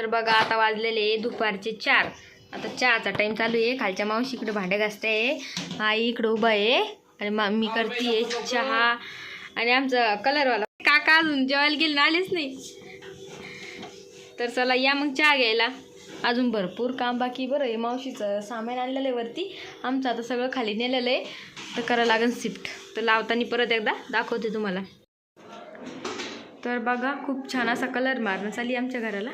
तर बघा आता वाजलेले दुपारचे चार. आता चहाचा टाईम चालू आहे. खालच्या मावशी इकडे भांडे घासते. आहे आई इकडं उभा आहे. आणि मा मी करते चहा. आणि आमचा कलरवाला काका अजून जेवायला गेले ना आलेच नाही. तर चला या मग चहा घ्यायला. अजून भरपूर काम बाकी बरं आहे. मावशीचं सामान आणलेलं आहे वरती. आमचं आता सगळं खाली नेलेलं आहे. तर करावं लागेल शिफ्ट. तर लावताना परत एकदा दाखवते तुम्हाला. तर बघा खूप छान असा कलर मारणं चालली आमच्या घराला.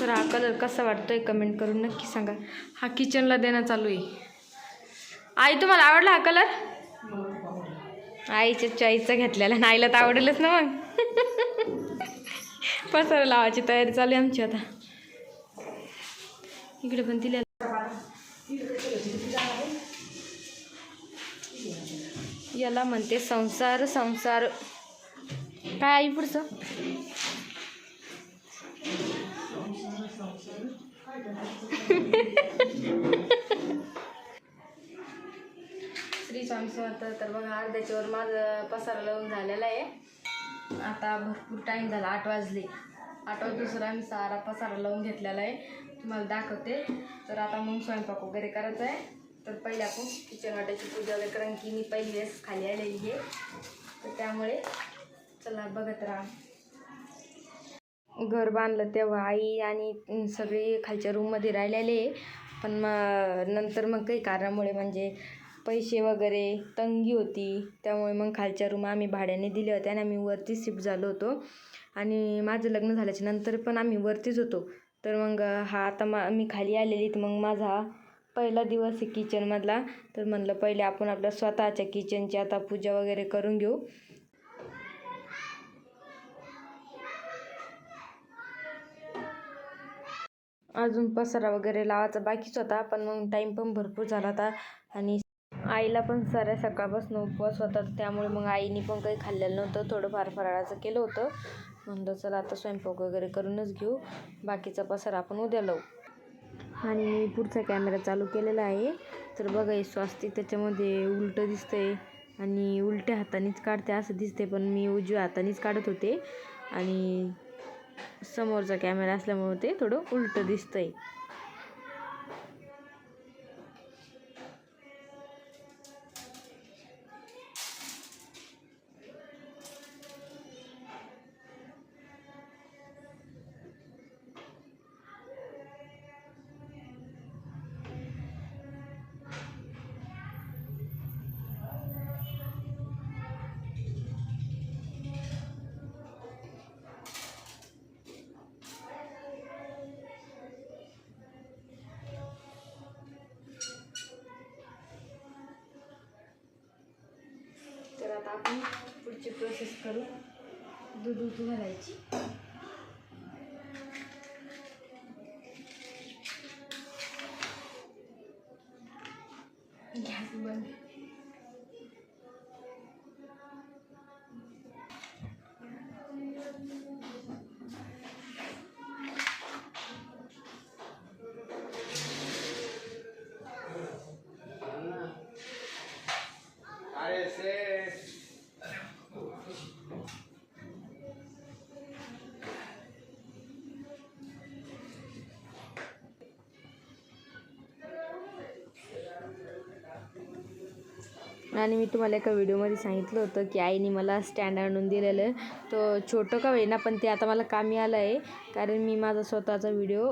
तर हा कलर कसा वाटतोय कमेंट करून नक्की सांगा. हा किचनला देणं चालू आहे. आई तुम्हाला आवडला हा कलर आईच्या चाईचा घेतलेला. आणि आईला तर आवडेलच ना मग. पसारा लावायची तयारी चालू आहे आमची आता. इकडे पण दिल्या याला म्हणते संसार संसार. काय आई पुढचं? श्री स्वामी समर्थ तर बघा अर्ध्याच्यावर माझं पसारा लावून झालेला आहे. आता भरपूर टाईम झाला आठ वाजले. आठ वाज दुसरा मी सारा पसारा लावून घेतलेला आहे. तुम्हाला दाखवते. तर आता मग स्वयंपाक वगैरे करायचा आहे. तर पहिले आपण किचन वाट्याची पूजा वगैरे कारण की मी पहिली वेळेस खाली आलेली आहे. तर त्यामुळे चला बघत राहा. घर बांधलं तेव्हा आई आणि सगळे खालच्या रूममध्ये राहिलेले. पण मग नंतर मग काही कारणामुळे म्हणजे पैसे वगैरे तंगी होती. त्यामुळे मग खालच्या रूम आम्ही भाड्याने दिल्या होत्या आणि आम्ही वरती शिफ्ट झालो होतो. आणि माझं लग्न झाल्याच्यानंतर पण आम्ही वरतीच होतो. तर मग हा आता मा मी खाली आलेली तर मग माझा पहिला दिवस आहे किचनमधला तर म्हणलं पहिले आपण आपल्या स्वतःच्या किचनची आता पूजा वगैरे करून घेऊ. अजून पसारा वगैरे लावायचा बाकीच होता पण मग टाईम पण भरपूर झाला होता. आणि आईला पण साऱ्या सकाळपासून उपवास होता त्यामुळे मग आईने पण काही खाल्लेलं नव्हतं. थोडंफार फराळाचं केलं होतं. म्हणलं चला आता स्वयंपाक वगैरे करूनच घेऊ. बाकीचा पसारा आपण उद्या लावू. आणि मी पुढचा कॅमेरा चालू केलेला आहे. तर बघा हे स्वास्तिक त्याच्यामध्ये उलटं दिसतंय. आणि उलट्या हातानेच काढते असं दिसते पण मी उजव्या हातानेच काढत होते. आणि समोरचा कॅमेरा असल्यामुळे ते थोडं उलटं दिसतंय. आपण पुढची प्रोसेस करू. दूध उतू घालायची. आणि मी तुम्हाला एका व्हिडिओमध्ये सांगितलं होतं की आईने मला स्टँड आणून दिलेलं तो छोटं का होईना पण ते आता मला कामी आलं आहे. कारण मी माझा स्वतःचा व्हिडिओ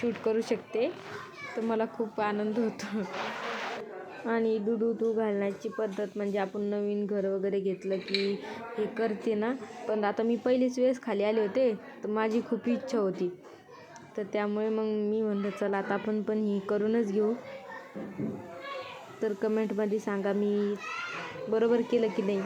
शूट करू शकते. तर मला खूप आनंद होतो. आणि दूध उतू घालण्याची पद्धत म्हणजे आपण नवीन घर वगैरे घेतलं की हे करते ना. पण आता मी पहिलीच वेळेस खाली आले होते तर माझी खूप इच्छा होती. तर त्यामुळे मग मी म्हणलं चला आता आपण पण ही करूनच घेऊ. तर कमेंटमध्ये सांगा मी बरोबर केलं की नाही.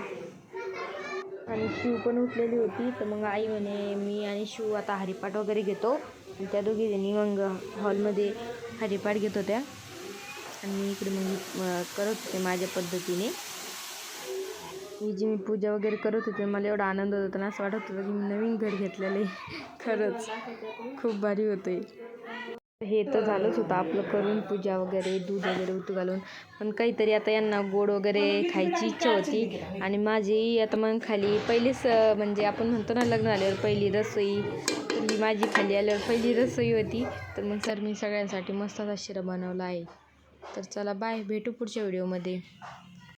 आणि शिव पण उठलेली होती तर मग आई म्हणे मी आणि शिव आता हरिपाठ वगैरे घेतो. आणि त्या दोघी मग हॉलमध्ये हरिपाठ घेत होत्या. आणि मी इकडे मग करत होते माझ्या पद्धतीने. ही जी मी पूजा वगैरे करत होते मला एवढा आनंद होत होता ना असं वाटत होतं की मी नवीन घर घेतलेलं आहे. खरंच खूप भारी होतं आहे हे तर झालंच होतं आपलं करून पूजा वगैरे दूध वगैरे उतू घालून. पण काहीतरी आता यांना गोड वगैरे खायची इच्छा होती. आणि माझी आता मग खाली पहिलीच म्हणजे आपण म्हणतो ना लग्न आल्यावर पहिली रसोई तर ही माझी खाली आल्यावर पहिली रसोई होती. तर मग सर मी सगळ्यांसाठी मस्त असा शिरा बनवला आहे. तर चला बाय भेटू पुढच्या व्हिडिओमध्ये